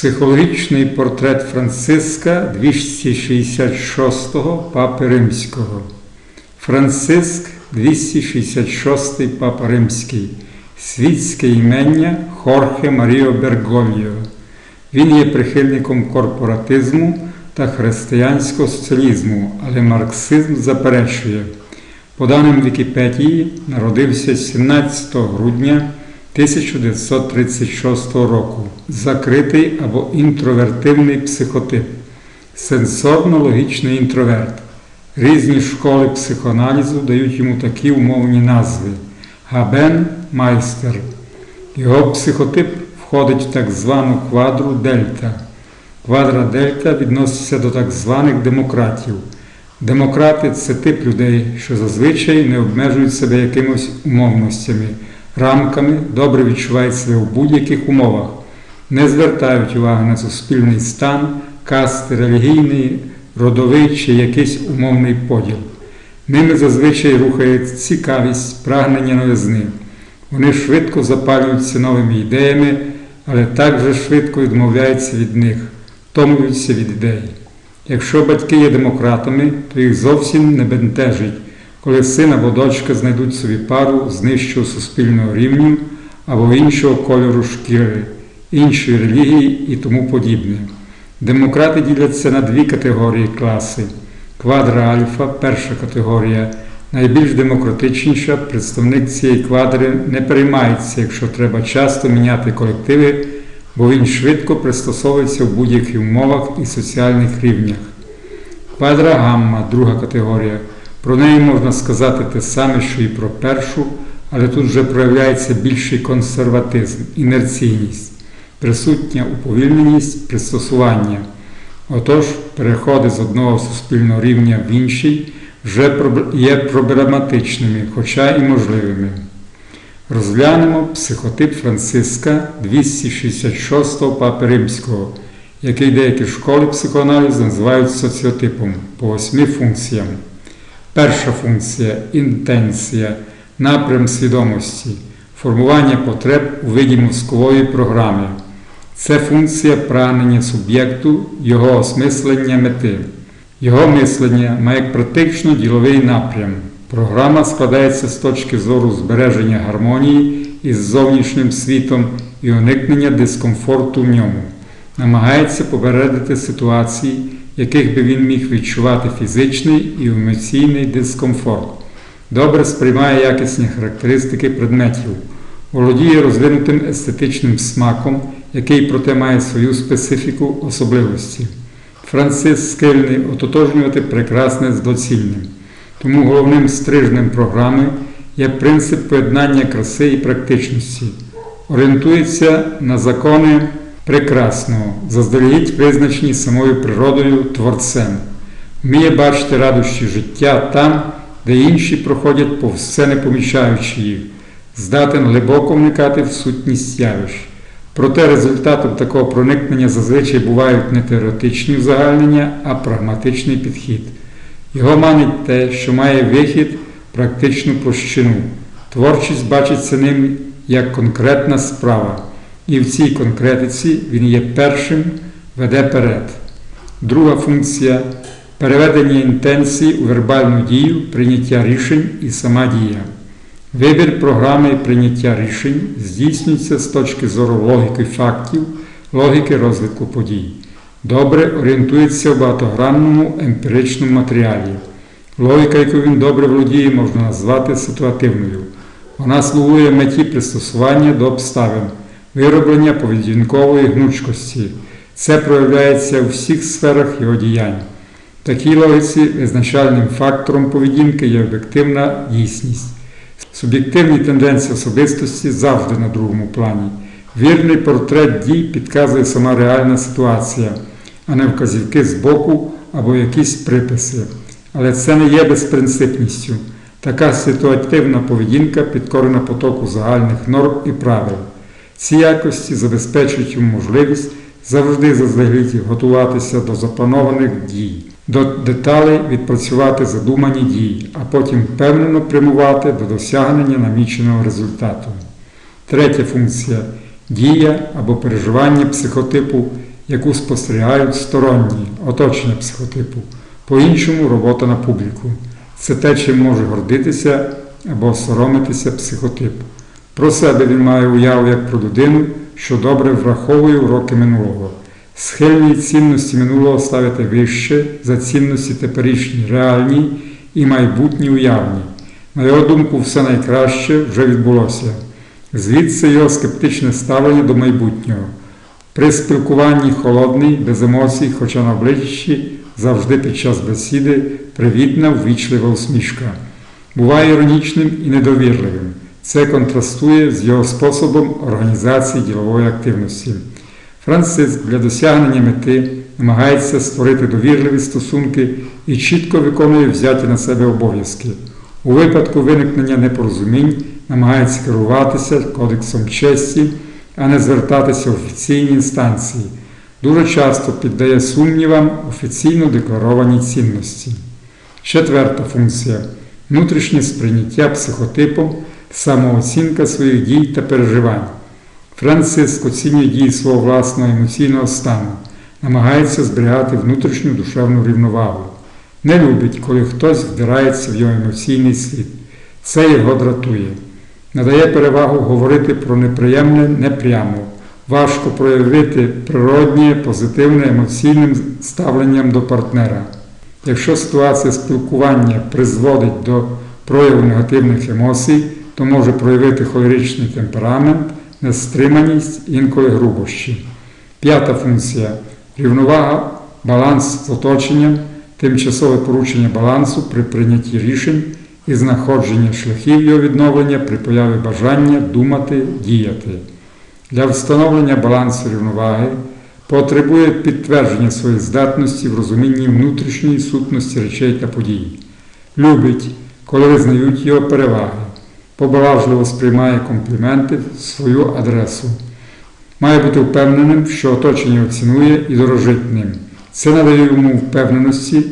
Психологічний портрет Франциска 266-го Папи Римського. Франциск 266-й Папа Римський. Світське імення Хорхе Маріо Бергольо. Він є прихильником корпоратизму та християнського соціалізму, але марксизм заперечує. По даним Вікіпедії, народився 17 грудня 1936 року. Закритий або інтровертивний психотип, сенсорно-логічний інтроверт. Різні школи психоаналізу дають йому такі умовні назви: Габен майстер. Його психотип входить в так звану квадру дельта. Квадра дельта відноситься до так званих демократів. Демократи це тип людей, що зазвичай не обмежують себе якимось умовностями, рамками, добре відчувають себе в будь-яких умовах, не звертають уваги на суспільний стан, касти, релігійний, родовий чи якийсь умовний поділ. Ними зазвичай рухає цікавість, прагнення новизни. Вони швидко запалюються новими ідеями, але також швидко відмовляються від них, втомлюються від ідей. Якщо батьки є демократами, то їх зовсім не бентежить, коли син або дочка знайдуть собі пару з нижчого суспільного рівню або іншого кольору шкіри, іншої релігії і тому подібне. Демократи діляться на дві категорії класи. Квадра альфа перша категорія. Найбільш демократичніша представник цієї квадри не переймається, якщо треба часто міняти колективи, бо він швидко пристосовується в будь-яких умовах і соціальних рівнях. Квадра гамма друга категорія. Про неї можна сказати те саме, що і про першу, але тут вже проявляється більший консерватизм, інерційність, присутня уповільненість, пристосування. Отож, переходи з одного суспільного рівня в інший вже є проблематичними, хоча і можливими. Розглянемо психотип Франциска 266-го Папи Римського, який деякі школи психоаналізу називають соціотипом по восьми функціям. Перша функція інтенція, напрям свідомості, формування потреб у виді мозкової програми. Це функція прагнення суб'єкту, його осмислення мети. Його мислення має практично діловий напрям. Програма складається з точки зору збереження гармонії із зовнішнім світом і уникнення дискомфорту в ньому. Намагається попередити ситуації, яких би він міг відчувати фізичний і емоційний дискомфорт. Добре сприймає якісні характеристики предметів, володіє розвинутим естетичним смаком, який проте має свою специфіку особливості. Францис схильний ототожнювати прекрасне з доцільним. Тому головним стрижнем програми є принцип поєднання краси і практичності, орієнтується на закони прекрасного, заздалегідь визначені самою природою творцем, вміє бачити радощі життя там, де інші проходять повз це не помічаючи їх, здатен глибоко вникати в сутність явищ. Проте результатом такого проникнення зазвичай бувають не теоретичні узагальнення, а прагматичний підхід. Його манить те, що має вихід практичну площину. Творчість бачиться ним як конкретна справа, і в цій конкретиці він є першим, веде перед. Друга функція переведення інтенції у вербальну дію, прийняття рішень і сама дія. Вибір програми прийняття рішень здійснюється з точки зору логіки фактів, логіки розвитку подій. Добре орієнтується в багатогранному емпіричному матеріалі. Логіка, яку він добре володіє, можна назвати ситуативною. Вона слугує меті пристосування до обставин, вироблення поведінкової гнучкості. Це проявляється у всіх сферах його діянь. В такій логіці визначальним фактором поведінки є об'єктивна дійсність. Суб'єктивні тенденції особистості завжди на другому плані. Вірний портрет дій підказує сама реальна ситуація, а не вказівки з боку або якісь приписи. Але це не є безпринципністю. Така ситуативна поведінка підкорена потоку загальних норм і правил. Ці якості забезпечують йому можливість завжди заздалегідь готуватися до запланованих дій, до деталей відпрацювати задумані дії, а потім впевнено прямувати до досягнення наміченого результату. Третя функція дія або переживання психотипу яку спостерігають сторонні, оточення психотипу, по-іншому робота на публіку. Це те, чим може гордитися або соромитися психотип. Про себе він має уяву як про людину, що добре враховує уроки минулого. Схильні цінності минулого ставити вище за цінності теперішні, реальні і майбутні уявні. На його думку, все найкраще вже відбулося. Звідси його скептичне ставлення до майбутнього. При спілкуванні холодний, без емоцій, хоча на обличчі завжди під час бесіди привітна, ввічлива усмішка. Буває іронічним і недовірливим. Це контрастує з його способом організації ділової активності. Франциск для досягнення мети намагається створити довірливі стосунки і чітко виконує взяті на себе обов'язки. У випадку виникнення непорозумінь намагається керуватися кодексом честі, а не звертатися в офіційні інстанції. Дуже часто піддає сумнівам офіційно декларовані цінності. Четверта функція внутрішнє сприйняття психотипом, самооцінка своїх дій та переживань. Франциск оцінює дії свого власного емоційного стану, намагається зберігати внутрішню душевну рівновагу. Не любить, коли хтось вдирається в його емоційний світ. Це його дратує. Надає перевагу говорити про неприємне непрямо. Важко проявити природнє, позитивне емоційним ставленням до партнера. Якщо ситуація спілкування призводить до прояву негативних емоцій, то може проявити холеричний темперамент, нестриманість, інколи грубощі. П'ята функція рівновага, баланс з оточенням, тимчасове порушення балансу при прийнятті рішень і знаходження шляхів його відновлення при появі бажання думати, діяти. Для встановлення балансу рівноваги потребує підтвердження своєї здатності в розумінні внутрішньої сутності речей та подій. Любить, коли визнають його переваги, побалажливо сприймає компліменти в свою адресу. Має бути впевненим, що оточення його цінує і дорожить ним. Це надає йому впевненості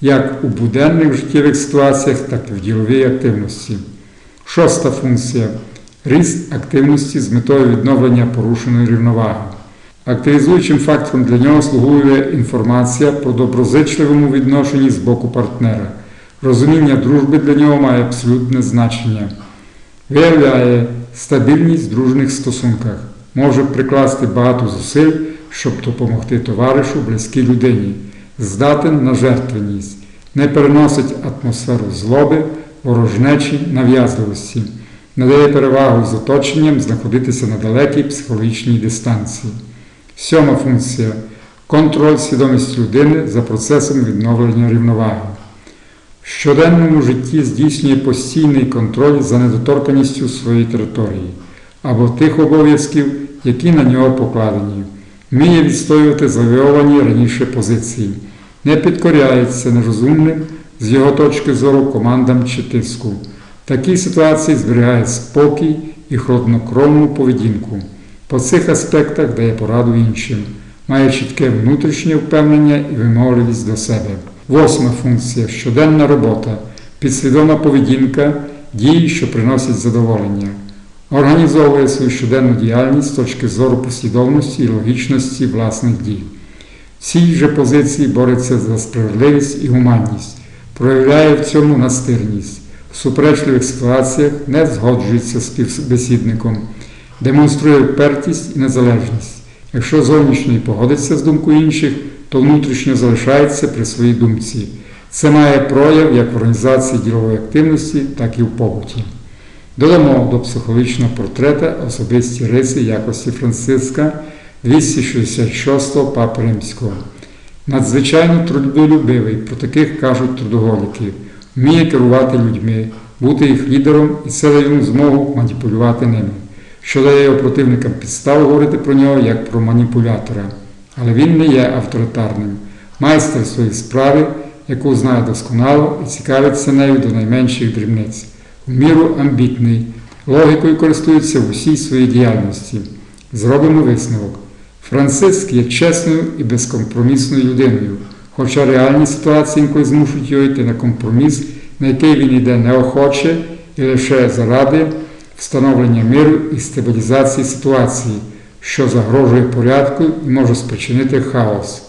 як у буденних життєвих ситуаціях, так і в діловій активності. Шоста функція ріст активності з метою відновлення порушеної рівноваги. Активізуючим фактором для нього слугує інформація про доброзичливому відношенні з боку партнера. Розуміння дружби для нього має абсолютне значення. Виявляє стабільність в дружних стосунках, може прикласти багато зусиль, щоб допомогти товаришу, близькій людині, здатен на жертвеність, не переносить атмосферу злоби, ворожнечі, нав'язливості, надає перевагу з оточенням знаходитися на далекій психологічній дистанції. Сьома функція. Контроль свідомості людини за процесом відновлення рівноваги. Щоденному житті здійснює постійний контроль за недоторканістю своєї території або тих обов'язків, які на нього покладені, вміє відстоювати завойовані раніше позиції, не підкоряється нерозумним з його точки зору командам чи тиску. В такій ситуації зберігає спокій і хладнокровну поведінку. По цих аспектах дає пораду іншим, має чітке внутрішнє впевнення і вимогливість до себе. Восьма функція щоденна робота, підсвідома поведінка, дії, що приносять задоволення. Організовує свою щоденну діяльність з точки зору послідовності і логічності власних дій. В цій же позиції бореться за справедливість і гуманність, проявляє в цьому настирність, в суперечливих ситуаціях не згоджується з співбесідником, демонструє впертість і незалежність. Якщо зовнішній погодиться з думкою інших, то внутрішньо залишається при своїй думці. Це має прояв як в організації ділової активності, так і в побуті. Додамо до психологічного портрета особисті риси якості Франциска 266-го Папи Римського. Надзвичайно трудолюбивий, про таких кажуть трудоголики, вміє керувати людьми, бути їх лідером і це дає йому змогу маніпулювати ними, що дає його противникам підставу говорити про нього як про маніпулятора. Але він не є авторитарним, майстер своєї справи, яку знає досконало і цікавиться нею до найменших дрібниць, в міру амбітний, логікою користується в усій своїй діяльності. Зробимо висновок. Франциск є чесною і безкомпромісною людиною, хоча реальні ситуації інколи змушують його йти на компроміс, на який він йде неохоче і лише заради встановлення миру і стабілізації ситуації. Що загрожує порядку і може спричинити хаос.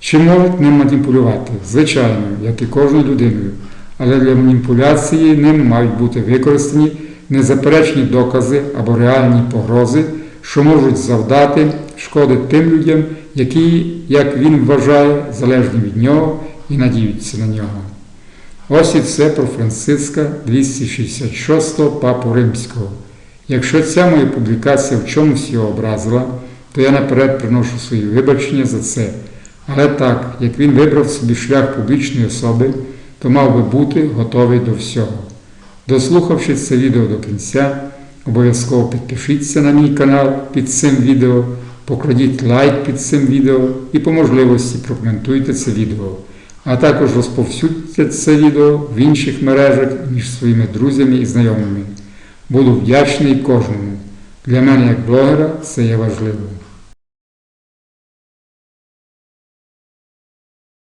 Чи можуть ним маніпулювати? Звичайно, як і кожною людиною. Але для маніпуляції ним мають бути використані незаперечні докази або реальні погрози, що можуть завдати шкоди тим людям, які, як він вважає, залежні від нього і надіються на нього. Ось і все про Франциска 266 Папу Римського. Якщо ця моя публікація в чомусь його образила, то я наперед приношу свої вибачення за це. Але так, як він вибрав собі шлях публічної особи, то мав би бути готовий до всього. Дослухавши це відео до кінця, обов'язково підпишіться на мій канал під цим відео, покладіть лайк під цим відео і по можливості прокоментуйте це відео. А також розповсюдьте це відео в інших мережах між своїми друзями і знайомими. Буду вдячний кожному. Для мене як блогера це є важливо.